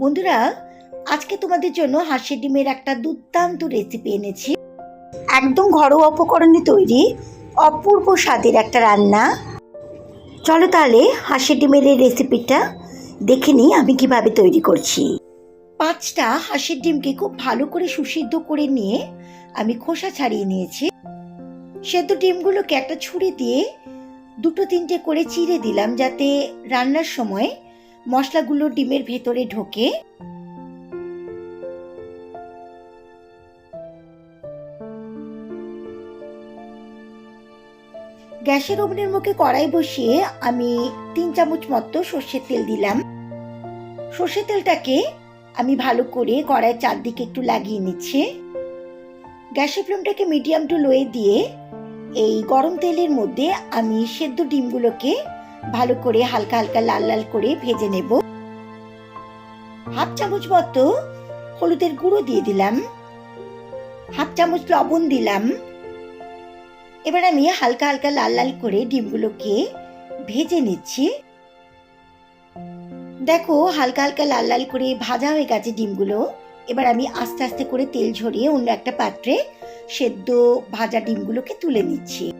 বন্ধুরা, আজকে তোমাদের জন্য হাঁসের ডিমের একটা দুর্দান্ত রেসিপি এনেছি। একদম ঘরোয়া উপকরণে তৈরি, অপূর্ব স্বাদের একটা রান্না। চলো তাহলে হাঁসের ডিমের এই রেসিপিটা দেখে নিই আমি কীভাবে তৈরি করছি। পাঁচটা হাঁসের ডিমকে খুব ভালো করে সুসিদ্ধ করে নিয়ে আমি খোসা ছাড়িয়ে নিয়েছি। সেদ্ধ ডিমগুলোকে একটা ছুরি দিয়ে দুটো তিনটে করে চিড়ে দিলাম যাতে রান্নার সময় মশলাগুলো ডিমের ভেতরে ঢোকে। গ্যাসের ওভেনের মুখে কড়াই বসিয়ে আমি তিন চামচ মতো সর্ষের তেল দিলাম। সর্ষের তেলটাকে আমি ভালো করে কড়াইয়ের চারদিকে একটু লাগিয়ে নিচ্ছি। গ্যাসের ফ্লেমটাকে মিডিয়াম টু লোয়ে দিয়ে এই গরম তেলের মধ্যে আমি সেদ্ধ ডিমগুলোকে ভালো করে হালকা হালকা লাল লাল করে ভেজে নেব। হাফ চামচ মতো হলুদের গুঁড়ো দিয়ে দিলাম। হাফ চামচ লবণ দিলাম। এবার আমি হালকা হালকা লাল লাল করে ডিমগুলোকে ভেজে নিচ্ছি। দেখো, হালকা হালকা লাল লাল করে ভাজা হয়ে গেছে ডিমগুলো। এবার আমি আস্তে আস্তে করে তেল ঝরিয়ে অন্য একটা পাত্রে সেদ্ধ ভাজা ডিমগুলোকে তুলে নিচ্ছি।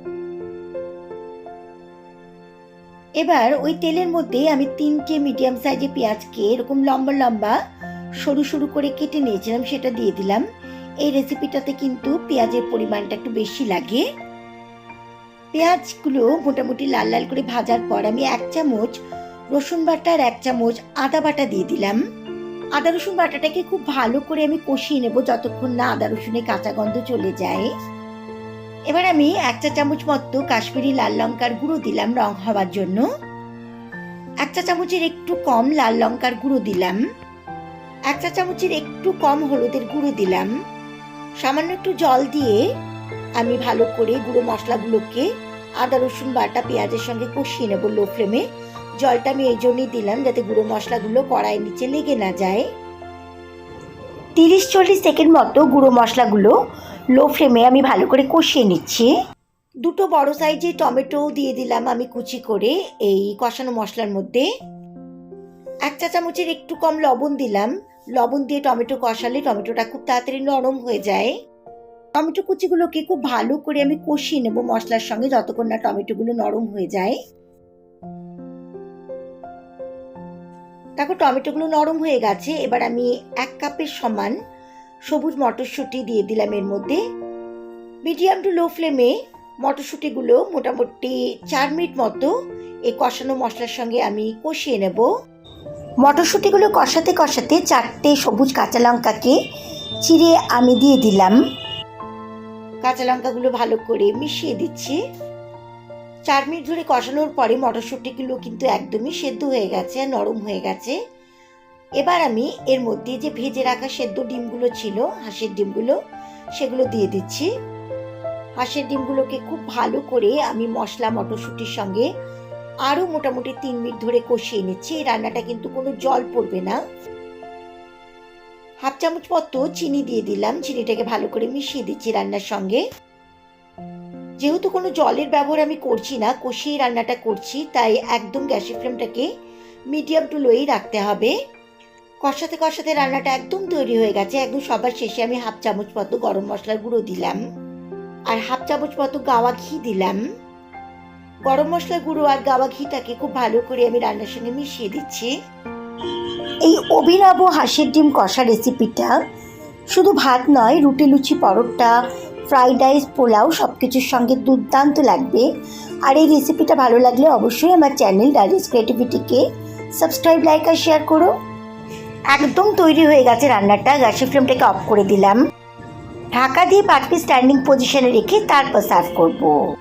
এবার ওই তেলের মধ্যে আমি তিনটে মিডিয়াম সাইজের পেঁয়াজকে এরকম লম্বা লম্বা সরু সরু করে কেটে নিয়েছিলাম, সেটা দিয়ে দিলাম। এই রেসিপিটাতে কিন্তু পেঁয়াজের পরিমাণটা একটু বেশি লাগে। পেঁয়াজগুলো মোটামুটি লাল লাল করে ভাজার পর আমি এক চামচ রসুন বাটা আর এক চামচ আদা বাটা দিয়ে দিলাম। আদা রসুন বাটাটাকে খুব ভালো করে আমি কষিয়ে নেব যতক্ষণ না আদা রসুনের কাঁচা গন্ধ চলে যায়। এবার আমি এক চা চামচ মতো কাশ্মীরি লাল লঙ্কার গুঁড়ো দিলাম রং হওয়ার জন্য। এক চা চামচের একটু কম লাল লঙ্কার গুঁড়ো দিলাম। এক চা চামচের একটু কম হলুদের গুঁড়ো দিলাম। সামান্য একটু জল দিয়ে আমি ভালো করে গুঁড়ো মশলাগুলোকে আদা, রসুন বাটা, পেঁয়াজের সঙ্গে কষিয়ে নেব লো ফ্লেমে জলটা আমি এই জন্যই দিলাম যাতে গুঁড়ো মশলাগুলো কড়াইয়ের নিচে লেগে না যায়। তিরিশ চল্লিশ সেকেন্ড মতো গুঁড়ো মশলাগুলো লো ফ্লেমে আমি ভালো করে কষিয়ে নিচ্ছি। দুটো বড় সাইজের টমেটো দিয়ে দিলাম আমি কুচি করে এই কষানো মশলার মধ্যে। এক চা চামচের একটু কম লবণ দিলাম। লবণ দিয়ে টমেটো কষালে টমেটোটা খুব তাড়াতাড়ি নরম হয়ে যায়। টমেটো কুচিগুলোকে খুব ভালো করে আমি কষিয়ে নেব মশলার সঙ্গে যতক্ষণ না টমেটোগুলো নরম হয়ে যায়। দেখো টমেটোগুলো নরম হয়ে গেছে। এবার আমি এক কাপের সমান সবুজ মটরশুঁটি দিয়ে দিলাম এর মধ্যে। মিডিয়াম টু লো ফ্লেমে মটরশুঁটিগুলো মোটামুটি চার মিনিট মতো এই কষানো মশলার সঙ্গে আমি কষিয়ে নেব। মটরশুঁটিগুলো কষাতে কষাতে চারটে সবুজ কাঁচা লঙ্কাকে চিড়ে আমি দিয়ে দিলাম। কাঁচা লঙ্কাগুলো ভালো করে মিশিয়ে দিচ্ছি। চার মিনিট ধরে কষানোর পরে মটরশুঁটিগুলো কিন্তু একদমই সেদ্ধ হয়ে গেছে, নরম হয়ে গেছে। এবার আমি এর মধ্যে যে ভেজে রাখা সেদ্ধ ডিমগুলো ছিল, হাঁসের ডিমগুলো, সেগুলো দিয়ে দিচ্ছি। হাঁসের ডিমগুলোকে খুব ভালো করে আমি মশলা, মটরশুঁটির সঙ্গে আরও মোটামুটি তিন মিনিট ধরে কষিয়ে নিচ্ছি। এই রান্নাটা কিন্তু কোনো জল পড়বে না। হাফ চামচ মতো চিনি দিয়ে দিলাম। চিনিটাকে ভালো করে মিশিয়ে দিচ্ছি রান্নার সঙ্গে। যেহেতু কোনো জলের ব্যবহার আমি করছি না কষিয়ে রান্নাটা করছি, তাই একদম গ্যাসের ফ্লেমটাকে মিডিয়াম টু লোই রাখতে হবে। কষাতে কষাতে রান্নাটা একদম তৈরি হয়ে গেছে। একদম সবার শেষে আমি হাফ চামচ মতো গরম মশলার গুঁড়ো দিলাম। আর হাফ চামচ মতো গাওয়া ঘি দিলাম। গরম মশলার গুঁড়ো আর গাওয়া ঘিটাকে খুব ভালো করে আমি রান্নার সঙ্গে মিশিয়ে দিচ্ছি। এই অভিনব হাঁসের ডিম কষা রেসিপিটা শুধু ভাত নয়, রুটি, লুচি, পরোটা, ফ্রাইড রাইস, পোলাও সব কিছুর সঙ্গে দুর্দান্ত লাগবে। আর এই রেসিপিটা ভালো লাগলে অবশ্যই আমার চ্যানেল ডাইরেক্ট ক্রিয়েটিভিটিকে সাবস্ক্রাইব, লাইক আর শেয়ার করো। একদম তৈরি হয়ে গেছে রান্নাটা। গ্যাসের ফ্লেমটাকে অফ করে দিলাম। ঢাকা দিয়ে পাটকে স্ট্যান্ডিং পজিশনে রেখে তারপর সার্ভ করব।